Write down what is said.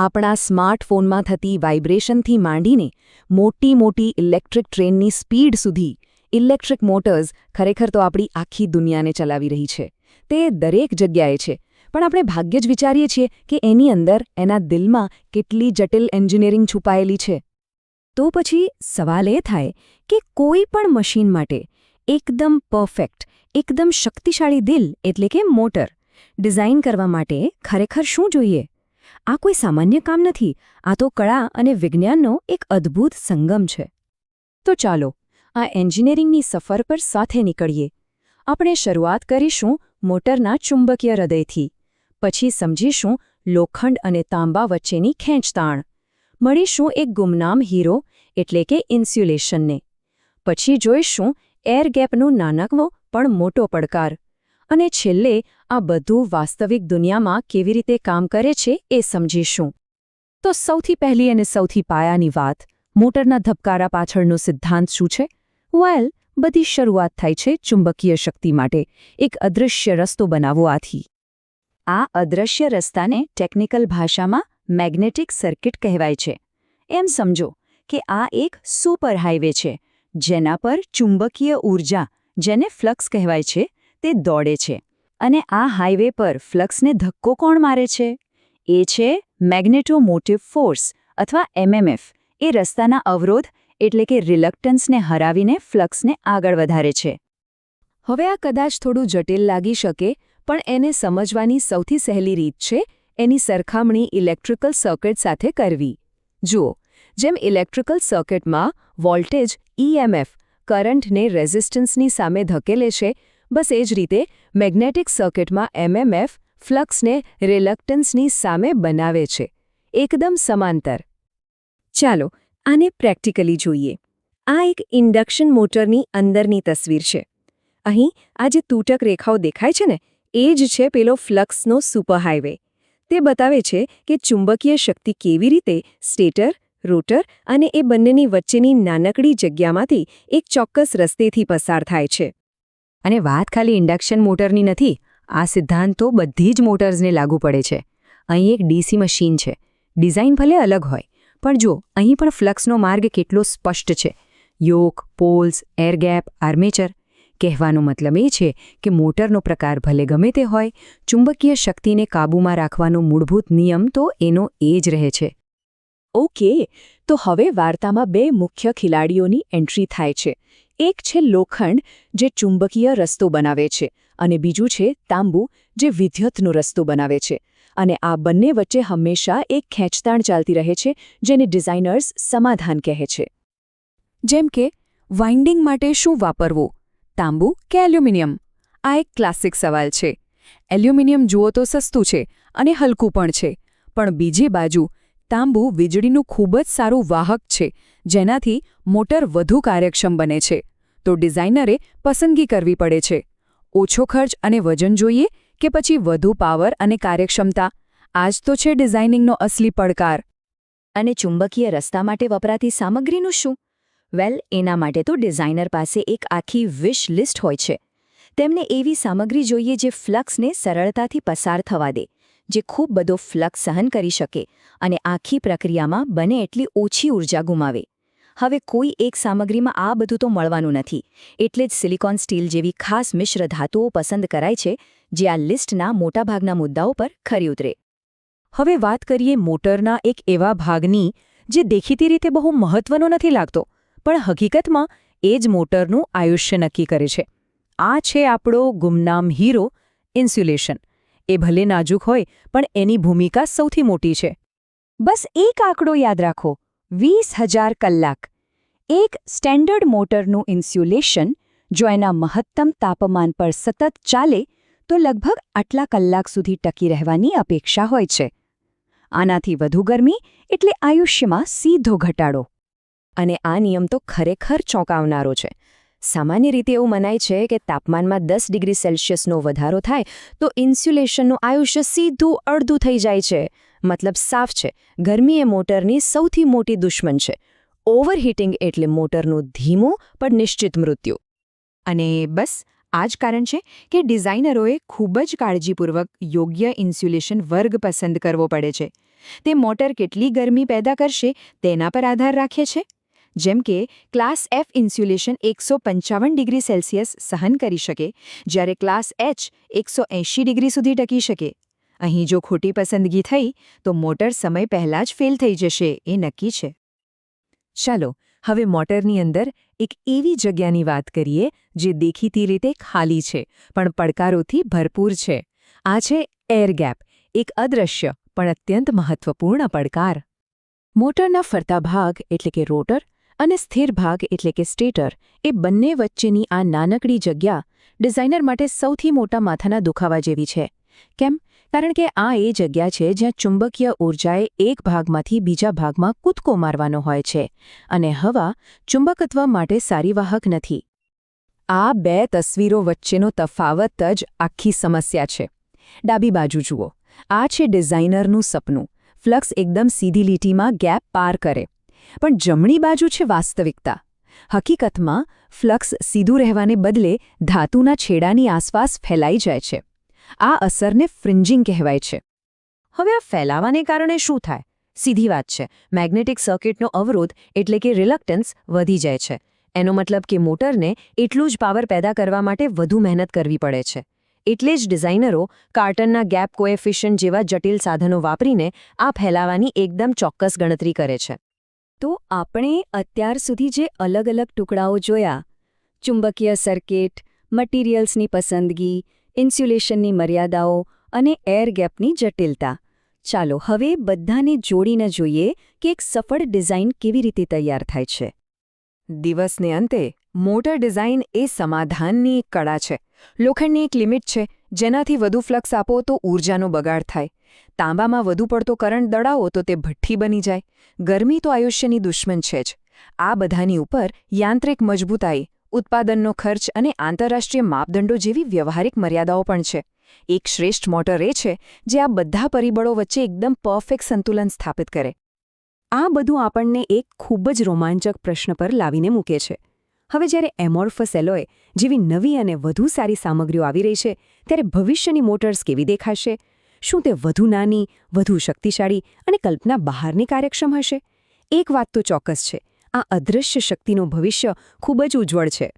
આપણા સ્માર્ટફોનમાં થતી વાઇબ્રેશનથી માંડીને મોટી મોટી ઇલેક્ટ્રિક ટ્રેનની સ્પીડ સુધી ઇલેક્ટ્રિક મોટર્સ ખરેખર તો આપણી આખી દુનિયાને ચલાવી રહી છે. તે દરેક જગ્યાએ છે. પણ આપણે ભાગ્ય જ વિચારીએ છીએ કે એની અંદર, એના દિલમાં કેટલી જટિલ એન્જિનિયરિંગ છુપાયેલી છે. તો પછી સવાલ એ થાય કે કોઈ પણ મશીન માટે એકદમ પરફેક્ટ, એકદમ શક્તિશાળી દિલ એટલે કે મોટર ડિઝાઇન કરવા માટે ખરેખર શું જોઈએ? આ કોઈ સામાન્ય કામ નથી. આ તો કળા અને વિજ્ઞાનનો એક અદ્ભુત સંગમ છે. તો ચાલો, આ એન્જિનિયરિંગની સફર પર સાથે નીકળીએ. આપણે શરૂઆત કરીશું મોટરના ચુંબકીય હૃદયથી. પછી સમજીશું લોખંડ અને તાંબા વચ્ચેની ખેંચતાણ. મળીશું એક ગુમનામ હીરો, એટલે કે ઇન્સ્યુલેશનને. પછી જોઈશું એર ગેપનું નાનકવો પણ મોટો પડકાર. અને છેલ્લે, આ બધું વાસ્તવિક દુનિયામાં કેવી રીતે કામ કરે છે એ સમજીશું. તો સૌથી પહેલી અને સૌથી પાયાની વાત, મોટરના ધબકારા પાછળનો સિદ્ધાંત શું છે? વેલ બધી શરૂઆત થાય છે ચુંબકીય શક્તિ માટે, એક અદૃશ્ય રસ્તો બનાવવાથી આ અદૃશ્ય રસ્તાને ટેકનિકલ ભાષામાં મેગ્નેટિક સર્કિટ કહેવાય છે. એમ સમજો કે આ એક સુપર હાઇવે છે, જેના પર ચુંબકીય ઊર્જા જેને ફ્લક્સ કહેવાય છે તે દોડે છે. અને આ હાઇવે પર ફ્લક્સને ધક્કો કોણ મારે છે? એ છે મેગ્નેટોમોટિવ ફોર્સ અથવા એમએમએફ. એ રસ્તાના અવરોધ એટલે કે રિલક્ટન્સને હરાવીને ફ્લક્સને આગળ વધારે છે. હવે આ કદાચ થોડું જટિલ લાગી શકે, પણ એને સમજવાની સૌથી સહેલી રીત છે એની સરખામણી ઇલેક્ટ્રિકલ સર્કિટ સાથે કરવી. જુઓ, જેમ ઇલેક્ટ્રિકલ સર્કિટમાં વોલ્ટેજ ઇએમએફ કરંટને રેઝિસ્ટન્સની સામે ધકેલે છે બસ એ જ રીતે મેગ્નેટિક સર્કિટમાં એમએમએફ ફ્લક્સને રિલક્ટન્સની સામે બનાવે છે. એકદમ સમાંતર. ચાલો આને પ્રેક્ટિકલી જોઈએ. આ એક ઇન્ડક્શન મોટરની અંદરની તસવીર છે. અહીં આ જે તૂટક રેખાઓ દેખાય છે ને, એ જ છે પેલો ફ્લક્સનો સુપરહાઇવે તે બતાવે છે કે ચુંબકીય શક્તિ કેવી રીતે સ્ટેટર, રોટર અને એ બંનેની વચ્ચેની નાનકડી જગ્યામાંથી એક ચોક્કસ રસ્તેથી પસાર થાય છે. અને વાત ખાલી ઇન્ડક્શન મોટરની નથી, આ સિદ્ધાંત બધી જ મોટર્સને લાગુ પડે છે. અહીં એક ડીસી મશીન છે. ડિઝાઇન ભલે અલગ હોય, પણ જો અહીં પણ ફ્લક્સનો માર્ગ કેટલો સ્પષ્ટ છે. Yoke, poles air gap armature. કહેવાનો મતલબ એ છે કે મોટરનો પ્રકાર ભલે ગમે તે હોય, ચુંબકીય શક્તિને કાબૂમાં રાખવાનો મૂળભૂત નિયમ તો એનો એ જ રહે છે. ઓકે, તો હવે વાર્તામાં બે મુખ્ય ખેલાડીઓની એન્ટ્રી થાય છે. એક છે લોખંડ, જે ચુંબકીય રસ્તો બનાવે છે, અને બીજું છે તાંબુ, જે વિદ્યુતનો રસ્તો બનાવે છે. અને આ બંને વચ્ચે હંમેશા એક ખેંચતાણ ચાલતી રહે છે, જેને ડિઝાઇનર્સ સમાધાન કહે છે. જેમ કે, વાઇન્ડિંગ માટે શું વાપરવું? તાંબુ કે એલ્યુમિનિયમ? આ એક ક્લાસિક સવાલ છે. એલ્યુમિનિયમ જુઓ તો સસ્તું છે અને હલકું પણ છે. પણ બીજી બાજુ તાંબુ વીજળીનું ખૂબ જ સારું વાહક છે, જેનાથી મોટર વધુ કાર્યક્ષમ બને છે. તો ડિઝાઇનરે પસંદગી કરવી પડે છે. ઓછો ખર્ચ અને વજન જોઈએ કે પછી વધુ પાવર અને કાર્યક્ષમતા? આજ તો છે ડિઝાઇનિંગનો અસલી પડકાર. અને ચુંબકીય રસ્તા માટે વપરાતી સામગ્રીનું શું? વેલ, એના માટે તો ડિઝાઇનર પાસે એક આખી વિશ લિસ્ટ હોય છે. તેમને એવી સામગ્રી જોઈએ જે ફ્લક્સને સરળતાથી પસાર થવા દે. જે ખૂબ બધો ફ્લક્સ સહન કરી શકે અને આખી પ્રક્રિયામાં બને એટલી ઓછી ઊર્જા ગુમાવે. હવે કોઈ એક સામગ્રીમાં આ બધું તો મળવાનું નથી, એટલે જ સિલિકોન સ્ટીલ જેવી ખાસ મિશ્ર ધાતુઓ પસંદ કરાય છે, જે આ લિસ્ટના મોટાભાગના મુદ્દાઓ પર ખરી ઉતરે. હવે વાત કરીએ મોટરના એક એવા ભાગની, જે દેખીતી રીતે બહુ મહત્વનો નથી લાગતો, પણ હકીકતમાં એ જ મોટરનું આયુષ્ય નક્કી કરે છે. આ છે આપણો ગુમનામ હીરો, ઇન્સ્યુલેશન. એ ભલે નાજુક હોય, પણ એની ભૂમિકા સૌથી મોટી છે. બસ એક આંકડો યાદ રાખો, વીસ હજાર કલાક. એક સ્ટેન્ડર્ડ મોટરનું ઇન્સ્યુલેશન, જો એના મહત્તમ તાપમાન પર સતત ચાલે, તો લગભગ આટલા કલાક સુધી ટકી રહેવાની અપેક્ષા હોય છે. આનાથી વધુ ગરમી એટલે આયુષ્યમાં સીધો ઘટાડો. અને આ નિયમ તો ખરેખર ચોંકાવનારો છે. સામાન્ય રીતે એવું મનાય છે કે તાપમાનમાં દસ ડિગ્રી સેલ્સિયસનો વધારો થાય તો ઇન્સ્યુલેશનનું આયુષ્ય સીધું અડધું થઈ જાય છે. મતલબ સાફ છે. ગરમી એ મોટરની સૌથી મોટી દુશ્મન છે. ઓવરહીટિંગ એટલે મોટરનું ધીમું પણ નિશ્ચિત મૃત્યુ. અને બસ, આ જ કારણ છે કે ડિઝાઇનરોએ ખૂબ જ કાળજીપૂર્વક યોગ્ય ઇન્સ્યુલેશન વર્ગ પસંદ કરવો પડે છે. તે મોટર કેટલી ગરમી પેદા કરશે તેના પર આધાર રાખે છે. જેમ કે, ક્લાસ એફ ઇન્સ્યુલેશન એકસો પંચાવન ડિગ્રી સેલ્સિયસ સહન કરી શકે, જ્યારે ક્લાસ એચ એકસો એંશી ડિગ્રી સુધી ટકી શકે. અહીં જો ખોટી પસંદગી થઈ, તો મોટર સમય પહેલાં જ ફેલ થઈ જશે, એ નક્કી છે. ચાલો, હવે મોટરની અંદર એક એવી જગ્યાની વાત કરીએ, જે દેખીતી રીતે ખાલી છે, પણ પડકારોથી ભરપૂર છે. આ છે એર ગેપ એક અદૃશ્ય પણ અત્યંત મહત્વપૂર્ણ પડકાર. મોટરના ફરતા ભાગ, એટલે કે રોટર અને સ્થિર ભાગ એટલે કે સ્ટેટર, એ બંને વચ્ચેની આ નાનકડી જગ્યા ડિઝાઇનર માટે સૌથી મોટા માથાના દુખાવા જેવી છે. કેમ? કારણ કે આ એ જગ્યા છે જ્યાં ચુંબકીય ઊર્જાએ એક ભાગમાંથી બીજા ભાગમાં કૂદકો મારવાનો હોય છે અને હવા ચુંબકત્વ માટે સારી વાહક નથી. આ બે તસવીરો વચ્ચેનો તફાવત જ આખી સમસ્યા છે. ડાબી બાજુ જુઓ. આ છે ડિઝાઇનરનું સપનું. ફ્લક્સ એકદમ સીધી લીટીમાં ગેપ પાર કરે. પણ જમણી બાજુ છે વાસ્તવિકતા. હકીકતમાં, ફ્લક્સ સીધું રહેવાને બદલે ધાતુના છેડાની આસપાસ ફેલાઈ જાય છે. આ અસરને ફ્રિન્જિંગ કહેવાય છે. હવે આ ફેલાવાને કારણે શું થાય? સીધી વાત છે. મેગ્નેટિક સર્કિટનો અવરોધ એટલે કે રિલક્ટન્સ વધી જાય છે. એનો મતલબ કે મોટરને એટલું જ પાવર પેદા કરવા માટે વધુ મહેનત કરવી પડે છે. એટલે જ ડિઝાઇનરો કાર્ટનના ગેપ કોએફિશિયન્ટ જેવા જટિલ સાધનો વાપરીને આ ફેલાવાની એકદમ ચોક્કસ ગણતરી કરે છે. તો આપણે અત્યાર સુધી જે અલગ અલગ ટુકડાઓ જોયા, ચુંબકીય સર્કિટ, મટીરિયલ્સની પસંદગી, ઇન્સ્યુલેશનની મર્યાદાઓ અને એર ગેપની જટિલતા. ચાલો હવે બધાને જોડીને જોઈએ કે એક સફળ ડિઝાઇન કેવી રીતે તૈયાર થાય છે. દિવસને અંતે મોટર ડિઝાઇન એ સમાધાનની એક કળા છે. લોખંડની એક લિમિટ છે. જેનાથી વધુ ફ્લક્સ આપો તો ઊર્જાનો બગાડ થાય. તાંબામાં વધુ પડતો કરંટ દડાવો તો તે ભઠ્ઠી બની જાય. ગરમી તો આયુષ્યની દુશ્મન છે જ. આ બધાની ઉપર યાંત્રિક મજબૂતાઈ, ઉત્પાદનનો ખર્ચ અને આંતરરાષ્ટ્રીય માપદંડો જેવી વ્યવહારિક મર્યાદાઓ પણ છે. એક શ્રેષ્ઠ મોટર એ છે જે આ બધા પરિબળો વચ્ચે એકદમ પરફેક્ટ સંતુલન સ્થાપિત કરે. આ બધું આપણને એક ખૂબ જ રોમાંચક પ્રશ્ન પર લાવીને મૂકે છે. હવે જ્યારે એમોર્ફસ એલોય જેવી નવી અને વધુ સારી સામગ્રીઓ આવી રહી છે, ત્યારે ભવિષ્યની મોટર્સ કેવી દેખાશે? શું તે વધુ નાની, વધુ શક્તિશાળી અને કલ્પના બહારની કાર્યક્ષમ હશે? એક વાત તો ચોક્કસ છે, આ અદૃશ્ય શક્તિનું ભવિષ્ય ખૂબ જ ઉજ્જવળ છે.